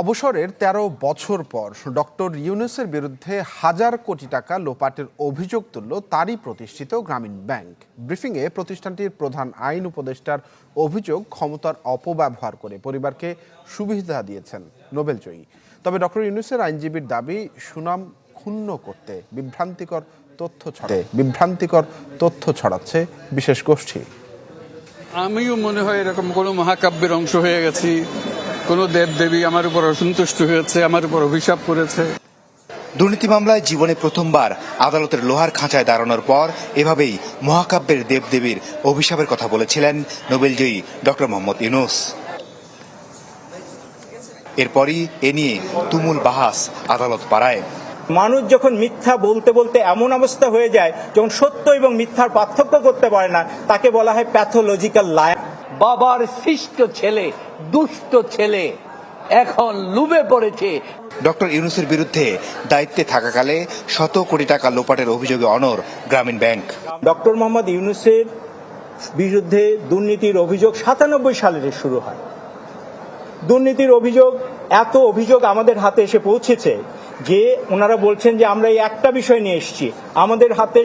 অবসরের ১৩ বছর পর ডক্টর ইউনুসের বিরুদ্ধে হাজার কোটি টাকা লোপাটের অভিযোগ তুলল তারই প্রতিষ্ঠিত গ্রামীণ ব্যাংক। ব্রিফিংয়ে প্রতিষ্ঠানটির প্রধান আইন উপদেষ্টার অভিযোগ ক্ষমতার অপব্যবহার করে পরিবারকে সুবিধা দিয়েছেন নোবেলজয়ী তবে ডক্টর ইউনুসের আইনজীবীর দাবি, সুনাম ক্ষুণ্ণ করতে বিভ্রান্তিকর তথ্য ছড়াতে বিভ্রান্তিকর তথ্য ছড়াচ্ছে বিশেষ গোষ্ঠী। আমিও মনে হয় এরকম কোনো মহাকাব্যের অংশ হয়ে গেছি। কোনো দেব দেবী আমার উপর অসন্তুষ্ট হয়েছে আমার উপর অভিশাপ করেছে। দুর্নীতি মামলায় জীবনে প্রথমবার আদালতের লোহার খাঁচায় দাঁড়ানোর পর এভাবেই মহাকাব্যের দেবদেবীর অভিশাপের কথা বলেছিলেন নোবেলজয়ী ডক্টর মোহাম্মদ ইউনুস। এরপরই এ নিয়ে তুমুল বাহাস আদালত পাড়ায়। মানুষ যখন মিথ্যা বলতে বলতে এমন অবস্থা হয়ে যায় যখন সত্য এবং মিথ্যার পার্থক্য করতে পারে না তাকে বলা হয় প্যাথোলজিক্যাল লায়ার বাবার সৃষ্ট ছেলে দুষ্ট ছেলে এখন লুবে পড়েছে। ডক্টর ইউনুসের বিরুদ্ধে দায়িত্বে থাকাকালে শত কোটি টাকা লোপাটের অভিযোগে অনর গ্রামীণ ব্যাংক। ডক্টর মোহাম্মদ ইউনুসের বিরুদ্ধে দুর্নীতির অভিযোগ সাতানব্বই সালের শুরু হয়। দুর্নীতির অভিযোগ এত অভিযোগ আমাদের হাতে এসে পৌঁছেছে যে ওনারা বলছেন যে আমরা এই একটা বিষয় নিয়ে এসেছি। আমাদের হাতে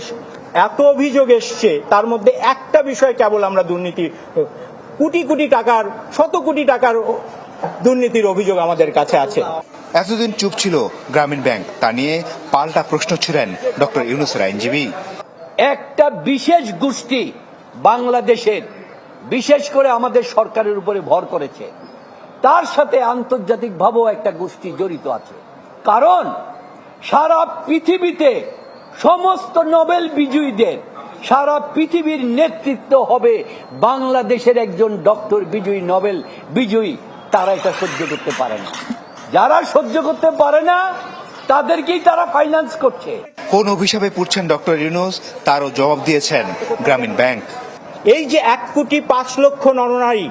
এত অভিযোগ এসছে তার মধ্যে একটা বিষয় কেবল আমরা দুর্নীতি কোটি কোটি টাকার শত কোটি টাকার দুর্নীতির অভিযোগ আমাদের কাছে আছে। এতদিন চুপ ছিল গ্রামীণ ব্যাংক তা নিয়ে পাল্টা প্রশ্ন ছিলেন ডক্টর ইউনুসের আইনজীবী। একটা বিশেষ গোষ্ঠী বাংলাদেশের বিশেষ করে আমাদের সরকারের উপরে ভর করেছে। তার সাথে আন্তর্জাতিকভাবেও একটা গোষ্ঠী জড়িত আছে। কারণ সারা পৃথিবীতে সমস্ত নোবেল বিজয়ীদের সারা পৃথিবীর নেতৃত্ব হবে বাংলাদেশের একজন ডক্টর বিজয়ী নোবেল বিজয়ী। তারা এটা সহ্য করতে পারে না। যারা সহ্য করতে পারে না তাদেরকেই তারা ফাইন্যান্স করছে। কোন অভিশাপে পড়ছেন ডক্টর ইউনুস? তারও জবাব দিয়েছেন গ্রামীণ ব্যাংক। এই যে এক কোটি পাঁচ লক্ষ নরনারী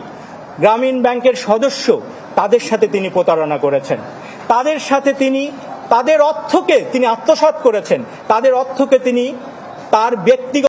গ্রামীণ ব্যাংকের সদস্য তাদের সাথে তিনি প্রতারণা করেছেন। তাদের সাথে তিনি তাদের অর্থকে তিনি আত্মসাৎ করেছেন। তাদের অর্থকে তিনি তার ব্যক্তিগত